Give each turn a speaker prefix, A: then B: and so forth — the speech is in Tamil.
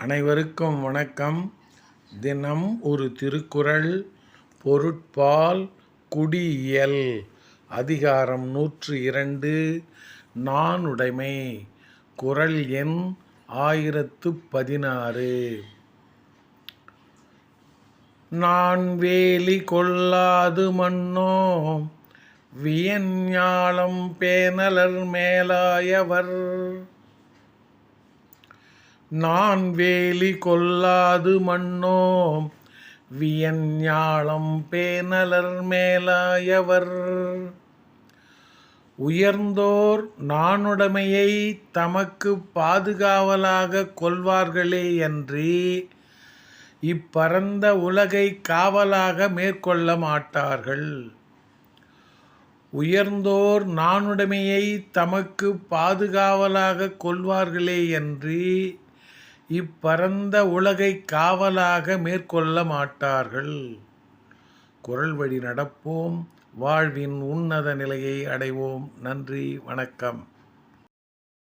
A: அனைவருக்கும் வணக்கம். தினம் ஒரு திருக்குறள் பொருட்பால் குடியியல் அதிகாரம் நூற்று இரண்டு. நானுடைமை குறள் எண் ஆயிரத்து பதினாறு. நான் வேலி கொள்ளாது மன்னோ வியஞ்ஞாலம் பேனலர் மேலாயவர். நான் வேலி கொள்ளாது மன்னோ வியஞ்ஞாலம் பேனலர் மேலாயவர். உயர்ந்தோர் நானுடைமையை தமக்கு பாதுகாவலாக கொள்வார்களே அன்றி இப்பரந்த உலகை காவலாக மேற்கொள்ள மாட்டார்கள். உயர்ந்தோர் நானுடைமையை தமக்கு பாதுகாவலாக கொள்வார்களே என்று இப்பரந்த உலகை காவலாக மேற்கொள்ள மாட்டார்கள். குரல் வழி நடப்போம். வாழ்வின் உன்னத நிலையை அடைவோம். நன்றி. வணக்கம்.